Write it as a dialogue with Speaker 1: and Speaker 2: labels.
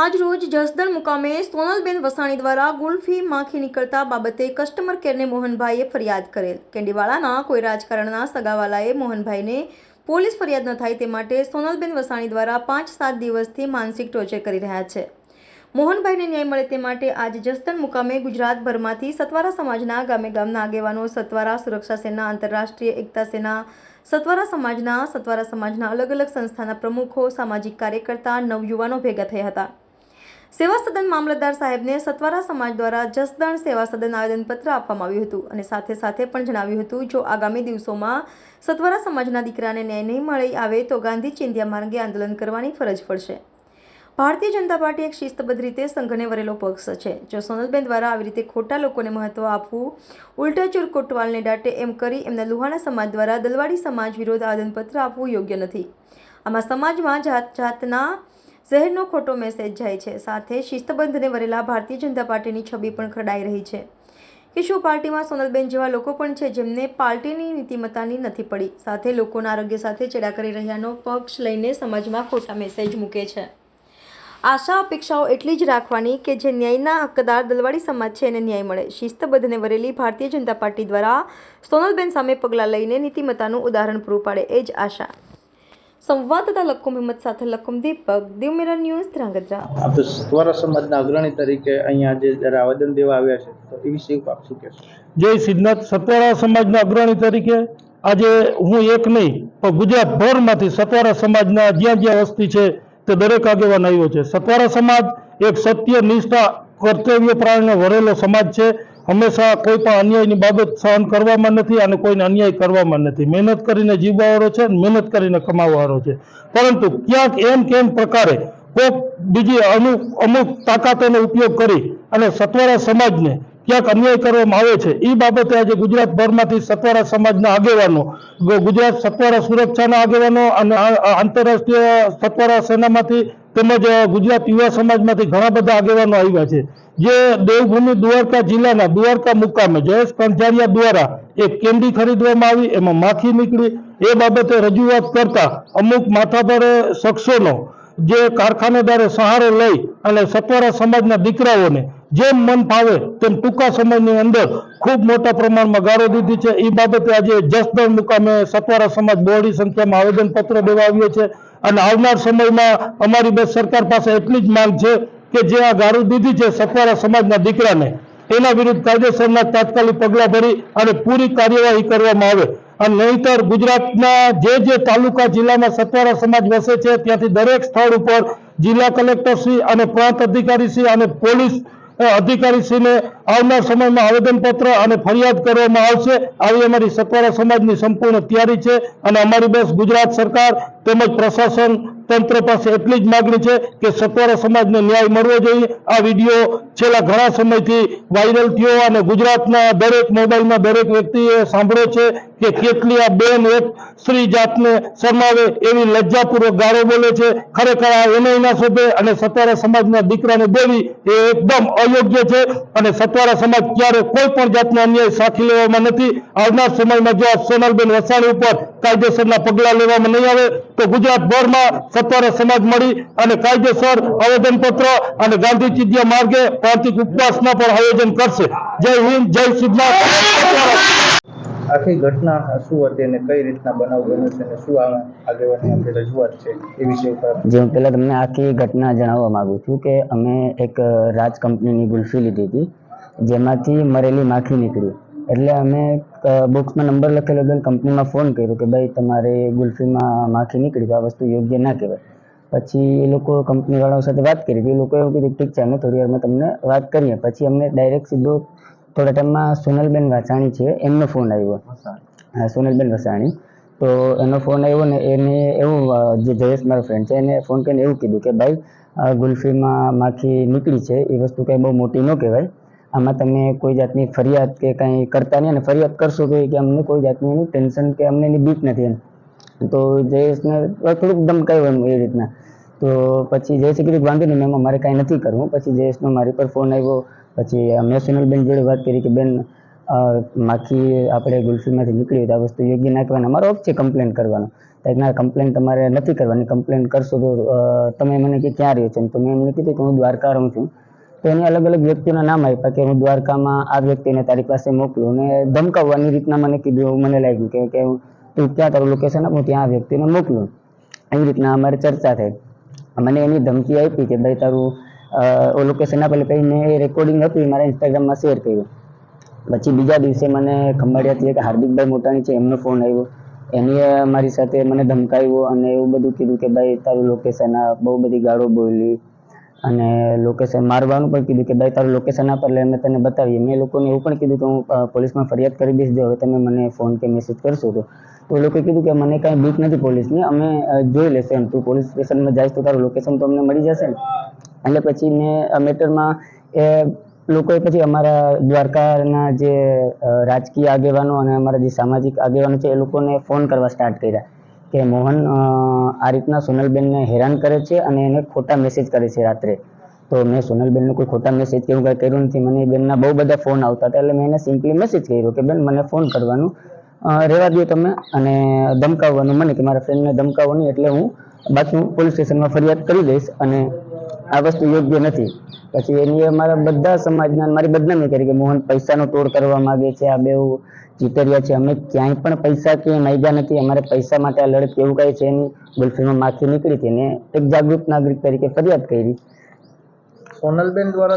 Speaker 1: આજ રોજ જસદણ મુકામે સોનલબેન વસાણી દ્વારા ગુલ્ફી માખી નીકળતા બાબતે કસ્ટમર કેરને મોહનભાઈએ ફરિયાદ કરેલ. કેન્ડીવાળાના કોઈ રાજકારણના સગાવાલાએ મોહનભાઈને પોલીસ ફરિયાદ ન થાય તે માટે સોનલબેન વસાણી દ્વારા પાંચ સાત દિવસથી માનસિક ટોર્ચર કરી રહ્યા છે. મોહનભાઈને ન્યાય મળે તે માટે આજ જસદણ મુકામે ગુજરાતભરમાંથી સતવારા સમાજના ગામે ગામના આગેવાનો, સતવારા સુરક્ષા સેના, આંતરરાષ્ટ્રીય એકતા સેના, સતવારા સમાજના સતવારા સમાજના અલગ અલગ સંસ્થાના પ્રમુખો, સામાજિક કાર્યકર્તા, નવયુવાનો ભેગા થયા હતા. સેવા સદન મામલતદાર સાહેબને સતવારા સમાજ દ્વારા જસદણ સેવા સદન આવેદનપત્ર આપવામાં આવ્યું હતું અને સાથે સાથે પણ જણાવ્યું હતું, જો આગામી દિવસોમાં સતવારા સમાજના દીકરાને ન્યાય નહીં મળી, આવે તો ગાંધી ચિંધ્યા માર્ગે આંદોલન કરવાની ફરજ પડશે. ભારતીય જનતા પાર્ટી એક શિસ્તબદ્ધ રીતે સંઘને વરેલો પક્ષ છે. જો સોનલબેન દ્વારા આવી રીતે ખોટા લોકોને મહત્વ આપવું ઉલટાચોર કોટવાલને દાટે એમ કરી એમના લુહાણા સમાજ દ્વારા દલવાડી સમાજ વિરોધ આવેદનપત્ર આપવું યોગ્ય નથી. આમાં સમાજમાં જાત જાતના ઝહેરનો ખોટો મેસેજ જાય છે. સાથે શિસ્તબંધને વરેલા ભારતીય જનતા પાર્ટીની છબી પણ ખરડાઈ રહી છે. કે શું પાર્ટીમાં સોનલબેન જેવા લોકો પણ છે જેમને પાર્ટીની નીતિમત્તાની નથી પડી. સાથે લોકોના આરોગ્ય સાથે ચેડા કરી રહ્યાનો પક્ષ લઈને સમાજમાં ખોટા મેસેજ મૂકે છે. આશા, અપેક્ષાઓ એટલી જ રાખવાની કે જે ન્યાયના હકદાર દલવાડી સમાજ છે એને ન્યાય મળે. શિસ્તબદ્ધને વરેલી ભારતીય જનતા પાર્ટી દ્વારા સોનલબેન સામે પગલાં લઈને નીતિમત્તાનું ઉદાહરણ પૂરું પાડે એ જ આશા. સંવાદદાતા લક્કુમ હિંમત સાથે લક્કુમ દીપક દીવ મિરર ન્યૂઝ ધ્રાંગધ્રા.
Speaker 2: આપ સત્વરા સમાજના અગ્રણી તરીકે અહીંયા આજે જ્યારે આવેદન દેવા આવ્યા છે તો એ વિશે આપ શું કહેશો?
Speaker 3: જય સિદ્ધનાથ સત્વારા સમાજના અગ્રણી તરીકે. આજે હું એક નહીં પણ ગુજરાતભરમાંથી સત્વારા સમાજના જ્યાં જ્યાં વસ્તી છે તે દરેક આગેવાન આવ્યો છે. સત્વારા સમાજ એક સત્ય નિષ્ઠા કર્તવ્ય પ્રાણીને વરેલો સમાજ છે. હંમેશા કોઈ પણ અન્યાયની બાબત સહન કરવામાં નથી અને કોઈને અન્યાય કરવામાં નથી. મહેનત કરીને જીવવાવાળો છે મહેનત કરીને કમાવાવાળો છે. પરંતુ ક્યાંક એમ કેમ પ્રકારે કોઈક બીજી અમુક અમુક તાકાતોનો ઉપયોગ કરી અને સતવારા સમાજને ક્યાંક અન્યાય કરવામાં આવે છે એ બાબતે આજે ગુજરાતભરમાંથી સતવારા સમાજના આગેવાનો, ગુજરાત સતવારા સુરક્ષાના આગેવાનો અને આંતરરાષ્ટ્રીય સતવારા સેનામાંથી તેમજ ગુજરાત યુવા સમાજમાંથી ઘણા બધા આગેવાનો આવ્યા છે. જે દેવભૂમિ દ્વારકા જિલ્લાના દ્વારકા મુકામે, જયેશ કંજારિયા દ્વારા એક કેન્ડી ખરીદવામાં આવી, એમાં માખી નીકળી. એ બાબતે રજૂઆત કરતા અમુક માથાભારે શખ્સોનો જે કારખાનેદારે સહારો લઈ અને સત્વારા સમાજના દીકરાઓને જેમ મન ફાવે તેમ ટૂંકા સમયની અંદર ખૂબ મોટા પ્રમાણમાં ગાળો દીધી છે. એ બાબતે આજે જસદણ મુકામે સતવારા સમાજ બહોળી સંખ્યામાં આવેદનપત્ર દેવા આવ્યો છે. અને આવનાર સમયમાં અમારી બસ સરકાર પાસે એટલી જ માંગ છે કે જે આ ગાળું દીધી છે સત્વારા સમાજના દીકરાને, એના વિરુદ્ધ કાયદેસરના તાત્કાલિક પગલાં ભરી અને પૂરી કાર્યવાહી કરવામાં આવે. અને નહીતર ગુજરાતના જે જે તાલુકા જિલ્લામાં સત્વારા સમાજ વસે છે, ત્યાંથી દરેક સ્થળ ઉપર જિલ્લા કલેક્ટરશ્રી અને પ્રાંત અધિકારીશ્રી અને પોલીસ અધિકારીશ્રીને આવનાર સમયમાં આવેદનપત્ર અને ફરિયાદ કરવામાં આવશે. આવી અમારી સતવારા સમાજની સંપૂર્ણ તૈયારી છે અને અમારી બસ ગુજરાત સરકાર તેમજ પ્રશાસન તંત્ર પાસે એટલી જ માગણી છે કે સત્વારા સમાજને ન્યાય મળવો જોઈએ. આ વીડિયો છેલ્લા ઘણા સમયથી વાયરલ થયો અને ગુજરાતના દરેક મોબાઈલમાં દરેક વ્યક્તિએ સાંભળ્યો છે. કે કેટલી આ બેન એક સ્ત્રી જાતને શરમાવે એવી લજ્જાપૂર્વક ગાળો બોલે છે. ખરેખર આ એને ના શોભે અને સતારા સમાજના દીકરાને દેવી એ એકદમ અયોગ્ય છે. અને સતારા સમાજ ક્યારે કોઈ પણ જાતનો અન્યાય સાખી લેવામાં નથી. આવનાર સમયમાં જો આ સોનલબેન વસાણી ઉપર કાયદેસરના પગલાં લેવામાં નહીં આવે, તો ગુજરાતભરમાં સત્વારા સમાજ મળી અને કાયદેસર આવેદનપત્ર અને ગાંધી ચિંધ્યા માર્ગે પ્રાંતિક ઉપવાસના પણ આયોજન કરશે. જય હિન્દ, જય સિદ્ધનાથ
Speaker 2: આખી ઘટના શું હતી અને કઈ રીતના બનાવ બન્યો છે અને શું આગેવાની આપણી રજૂઆત છે એ વિશે ઉપર?
Speaker 4: જે પહેલાં તમને આખી ઘટના જણાવવા માંગુ છું કે અમે એક રાજ કંપનીની ગુલ્ફી લીધી હતી, જેમાંથી મરેલી માખી નીકળી. એટલે અમે બુક્સમાં નંબર લખેલો હતો કંપનીમાં ફોન કર્યો કે ભાઈ તમારે ગુલ્ફીમાં માખી નીકળી તો આ વસ્તુ યોગ્ય ના કહેવાય. પછી એ લોકો કંપનીવાળાઓ સાથે વાત કરી હતી, એ લોકોએ એવું કીધું ઠીક છે, અમે થોડી વારમાં તમને વાત કરીએ. પછી અમને ડાયરેક્ટ સીધો થોડા ટાઈમમાં સોનલબેન વાસાણી છે, એમનો ફોન આવ્યો. હા, સોનલબેન વાસાણી. તો એનો ફોન આવ્યો ને એને એવું જે જયેશ મારો ફ્રેન્ડ છે, એને ફોન કરીને એવું કીધું કે ભાઈ ગુલ્ફીમાં માખી નીકળી છે, એ વસ્તુ કંઈ બહુ મોટી ન કહેવાય. આમાં તમે કોઈ જાતની ફરિયાદ કે કંઈ કરતા નહીં અને ફરિયાદ કરશો કે અમને કોઈ જાતની એનું ટેન્શન કે અમને એની બીક નથી એમ. તો જયેશને થોડુંક ધમકાયું એમ એ રીતના. તો પછી જયેશે કીધું વાંધો નહીં, મેમ, અમારે કાંઈ નથી કરવું. પછી જયેશનો મારી પર ફોન આવ્યો. પછી મેં સોનલબેન જોડે વાત કરી કે, બેન માખી આપણે ગુલ્ફીમાંથી નીકળી તો આ વસ્તુ યોગ્ય ના અમારો ઓફ છે કમ્પ્લેન કરવાનો. એક, ના, કમ્પ્લેન તમારે નથી કરવાની. કમ્પ્લેન કરશો તો તમે મને કે ક્યાં રહ્યો છે? તો મેં એમને કીધું કે હું દ્વારકા રહું છું. તો એને અલગ અલગ વ્યક્તિના નામ આપ્યા કે હું દ્વારકામાં આ વ્યક્તિને તારી પાસે મોકલું અને ધમકાવવાની રીતના મને કીધું મને લાગ્યું કે કે તું ક્યાં તારું લોકેશન આપું? ત્યાં આ વ્યક્તિને મોકલું. એવી રીતના અમારે ચર્ચા થઈ. મને એની ધમકી આપી કે, ભાઈ, તારું અ, લોકેશન આપે પછી મેં એ રેકોર્ડિંગ એ મારા ઇન્સ્ટાગ્રામમાં શેર કર્યું. પછી બીજા દિવસે મને ખંભાળિયાથી એક હાર્દિકભાઈ મોટાણી છે એમનો ફોન આવ્યો. એની મારી સાથે મને ધમકાવ્યો અને એવું બધું કીધું કે ભાઈ તારું લોકેશન આ બહુ બધી ગાળો બોલી. અને લોકેશન મારવાનું પણ કીધું કે ભાઈ તારું લોકેશન આપ એટલે અમે તને બતાવીએ. મેં લોકોને એવું પણ કીધું કે હું પોલીસમાં ફરિયાદ કરી દઈશ જો હવે તમે મને ફોન કે મેસેજ કરશો તો. તો એ લોકોએ કીધું કે મને કાંઈ બીક નથી પોલીસની અમે જોઈ લેશે એમ. તું પોલીસ સ્ટેશનમાં જઈશ તો તારું લોકેશન તો અમને મળી જશે ને. એટલે પછી મેં અમેટરમાં એ લોકોએ પછી અમારા દ્વારકાના જે રાજકીય આગેવાનો અને અમારા જે સામાજિક આગેવાનો છે એ લોકોને ફોન કરવા સ્ટાર્ટ કર્યા કે મોહન આ રીતના સોનલબેનને હેરાન કરે છે અને એને ખોટા મેસેજ કરે છે રાત્રે. તો મેં સોનલબેનનો કોઈ ખોટા મેસેજ કે એવું કાંઈ કર્યું નથી. મને એ બેનના બહુ બધા ફોન આવતા હતા એટલે મેં એને સિમ્પલી મેસેજ કર્યો કે બેન મને ફોન કરવાનું રહેવા દો તમે અને ધમકાવવાનું. મને કે મારા ફ્રેન્ડને ધમકાવો એટલે હું હું પોલીસ સ્ટેશનમાં ફરિયાદ કરી દઈશ અને આ વસ્તુ યોગ્ય નથી. પછી એની અમારા બધા સમાજના, મારી બદનામી કરી કે મોહન પૈસાનો તોડ કરવા માંગે છે, આ બે જીતરિયા છે. અમે ક્યાંય પણ પૈસા કે માંગ્યા નથી. અમારે પૈસા માટે આ લડત એવું કાંઈ છે એની ગુલ્ફીમાં માખી નીકળી હતી ને એક જાગૃત નાગરિક તરીકે ફરિયાદ કરી.
Speaker 2: સોનલબેન દ્વારા